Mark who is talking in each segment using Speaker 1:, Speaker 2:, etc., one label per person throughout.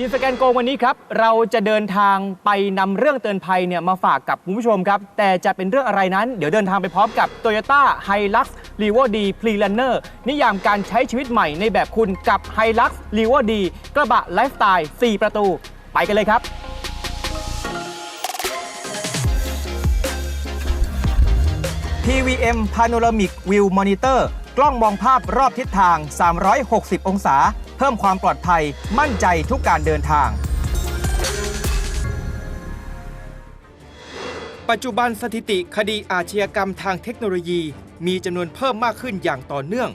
Speaker 1: ทีมสแกนโกงวันนี้ครับ เราจะเดินทางไปนำเรื่องเตือนภัยเนี่ยมาฝากกับคุณผู้ชมครับ แต่จะเป็นเรื่องอะไรนั้น เดี๋ยวเดินทางไปพร้อมกับ Toyota Hilux r e v o D p r e l u n n e r นิยามการใช้ชีวิตใหม่ในแบบคุณกับ Hilux r e v o D กระบะไลฟ์สไตล์4 ประตู ไปกันเลยครับ TVM Panoramic View Monitor กล้องมองภาพรอบทิศทาง 360 องศา เพิ่มความปลอดภัย มั่นใจทุกการเดินทาง ปัจจุบันสถิติคดีอาชญากรรมทางเทคโนโลยี มีจำนวนเพิ่มมากขึ้นอย่างต่อเนื่อง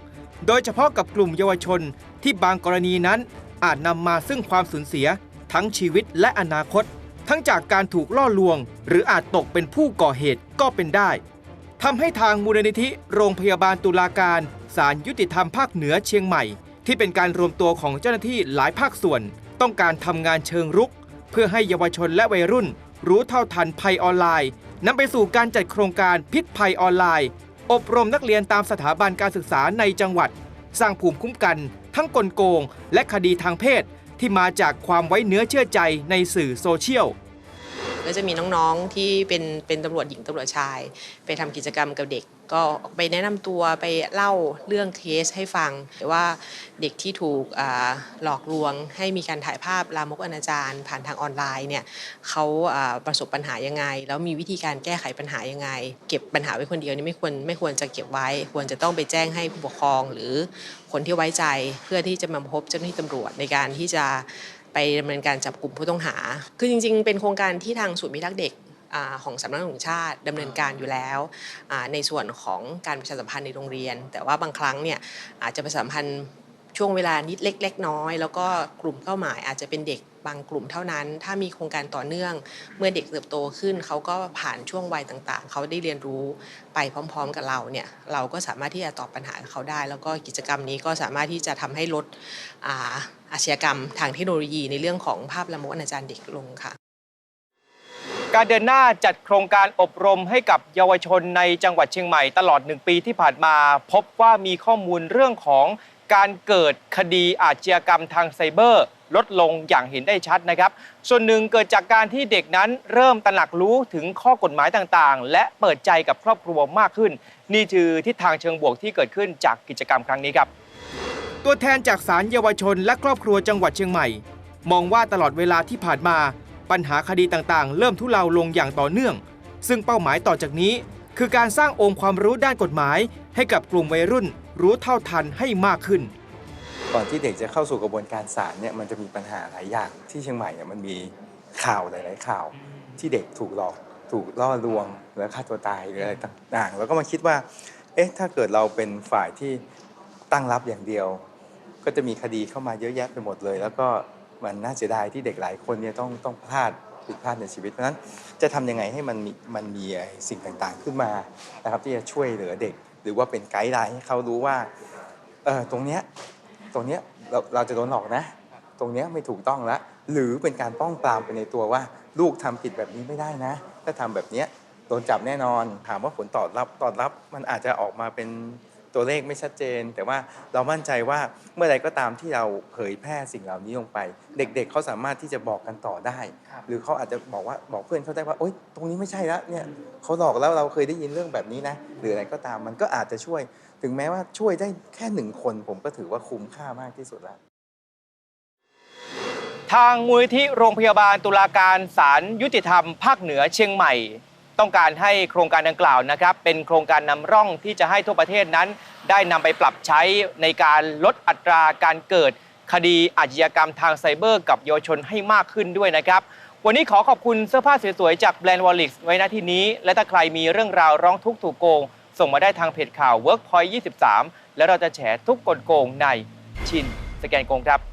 Speaker 1: โดยเฉพาะกับกลุ่มเยาวชนที่บางกรณีนั้น อาจนำมาซึ่งความสูญเสีย ทั้งชีวิตและอนาคต ทั้งจากการถูกล่อลวง หรืออาจตกเป็นผู้ก่อเหตุก็เป็นได้ ทำให้ทางมูลนิธิโรงพยาบาลตุลาการศาลยุติธรรมภาคเหนือเชียงใหม่ ที่เป็นการรวมตัวของเจ้าหน้าที่หลายภาคส่วน ต้องการทำงานเชิงรุก เพื่อให้เยาวชนและวัยรุ่น รู้เท่าทันภัยออนไลน์นำไปสู่การจัดโครงการพิษภัยออนไลน์ อบรมนักเรียนตามสถาบันการศึกษาในจังหวัด สร้างภูมิคุ้มกัน ทั้งกลโกง และคดีทางเพศ ที่มาจากความไว้เนื้อเชื่อใจในสื่อโซเชียล
Speaker 2: ก็จะมีน้องๆที่เป็นเป็นตำรวจหญิงตำรวจชาย ไปทำกิจกรรมกับเด็ก ก็ไปแนะนำตัวไปเล่าเรื่องเคสให้ฟังว่าเด็กที่ถูกหลอกลวง ให้มีการถ่ายภาพลามกอนาจารผ่านทางออนไลน์เนี่ยเขาอ่าประสบปัญหายังไง แล้วมีวิธีการแก้ไขปัญหายังไง เก็บปัญหาไว้คนเดียวนี่ไม่ควรไม่ควรจะเก็บไว้ ควรจะต้องไปแจ้งให้ผู้ปกครองหรือคนที่ไว้ใจเพื่อที่จะมาพบเจ้าหน้าที่ตำรวจในการที่จะ ไปดำเนินการจับกลุ่มผู้ต้องหา คือจริง ๆ เป็นโครงการที่ทางศูนย์พิทักษ์เด็กของสำนักงานชาติดำเนินการอยู่แล้ว ในส่วนของการประชาสัมพันธ์ในโรงเรียน แต่ว่าบางครั้งเนี่ยอาจจะประชาสัมพันธ์ ช่วงเวลานิดเล็ก ๆ น้อย แล้วก็กลุ่มเป้าหมายอาจจะเป็นเด็กบางกลุ่มเท่านั้น ถ้ามีโครงการต่อเนื่อง เมื่อเด็กเติบโตขึ้น เขาก็ผ่านช่วงวัยต่างๆ เขาได้เรียนรู้ไปพร้อม ๆ กับเราเนี่ย เราก็สามารถที่จะตอบปัญหาเขาได้ แล้วก็กิจกรรมนี้ก็สามารถที่จะทำให้ลดอาอาชญากรรมทางเทคโนโลยีในเรื่องของภาพละมกอนาจารเด็กลงค่ะ
Speaker 1: การเดินหน้าจัดโครงการอบรมให้กับเยาวชนในจังหวัดเชียงใหม่ตลอด 1 ปีที่ผ่านมา พบว่ามีข้อมูลเรื่องของ การเกิดคดีอาชญากรรมทางไซเบอร์ ลดลงอย่างเห็นได้ชัดนะครับ ส่วนหนึ่งเกิดจากการที่เด็กนั้นเริ่มตระหนักรู้ถึงข้อกฎหมายต่างๆ และเปิดใจกับครอบครัวมากขึ้น นี่คือทิศทางเชิงบวกที่เกิดขึ้นจากกิจกรรมครั้งนี้ครับ ตัวแทนจากศาลเยาวชนและครอบครัวจังหวัดเชียงใหม่ มองว่าตลอดเวลาที่ผ่านมา ปัญหาคดีต่างๆ เริ่มทุเลาลงอย่างต่อเนื่อง ซึ่งเป้าหมายต่อจากนี้ คือการสร้างองค์ความรู้ด้านกฎหมาย ให้กับกลุ่มวัยรุ่น รู้เท่าทันให้มากขึ้น
Speaker 3: ก่อนที่เด็กจะเข้าสู่กระบวนการศาลเนี่ยมันจะมีปัญหาหลายอย่างที่เชียงใหม่เนี่ยมันมีข่าวหลาย ๆ ข่าว ที่เด็กถูกหลอกถูกล่อลวงแล้วฆ่าตัวตายหรืออะไรต่างๆ แล้วก็มาคิดว่า เอ๊ะถ้าเกิดเราเป็นฝ่ายที่ตั้งรับอย่างเดียว ก็จะมีคดีเข้ามาเยอะแยะไปหมดเลย แล้วก็มันน่าเสียดายที่เด็กหลายคนเนี่ยต้องต้องพลาดผิดพลาดในชีวิตเพราะฉะนั้นจะทำยังไงให้มันมีมันมีไอ้สิ่งต่างๆขึ้นมานะครับที่จะช่วยเหลือเด็ก หรือว่าเป็นไกด์ไลน์ให้เขารู้ว่าเออตรงเนี้ยตรงเนี้ยเราเราจะโดนหลอกนะ ตรงเนี้ยไม่ถูกต้องละหรือเป็นการป้องปรามไปในตัวว่า ลูกทำผิดแบบนี้ไม่ได้นะ ถ้าทำแบบเนี้ยโดนจับแน่นอนถามว่าผลตอบรับตอบรับมันอาจจะออกมาเป็น ตัวเลขไม่ชัดเจน แต่ว่าเรามั่นใจว่าเมื่อใดก็ตามที่เราเผยแพร่สิ่งเหล่านี้ลงไป เด็ก ๆเขาสามารถที่จะบอกกันต่อได้ หรือเขาอาจจะบอกว่าบอกเพื่อนเขาได้ว่าโอ๊ยตรงนี้ไม่ใช่ละเนี่ยเขาหลอกแล้วเราเคยได้ยินเรื่องแบบนี้นะหรืออะไรก็ตามมันก็อาจจะช่วย ถึงแม้ว่าช่วยได้แค่หนึ่งคน ผมก็ถือว่าคุ้มค่ามากที่สุดแล้ว
Speaker 1: ทางมูลนิธิโรงพยาบาลตุลาการศาลยุติธรรม ภาคเหนือเชียงใหม่ ต้องการให้โครงการดังกล่าวนะครับ เป็นโครงการนำร่องที่จะให้ทั่วประเทศนั้น ได้นำไปปรับใช้ในการลดอัตราการเกิดคดีอาชญากรรมทางไซเบอร์ กับเยาวชนให้มากขึ้นด้วยนะครับ วันนี้ขอขอบคุณเสื้อผ้าสวยๆจากแบรนด์วอลลิกไว้ณที่นี้ และถ้าใครมีเรื่องราวร้องทุกข์ถูกโกง ส่งมาได้ทางเพจข่าว Workpoint 23 แล้วเราจะแฉทุกกลโกงในชินสแกนโกงครับ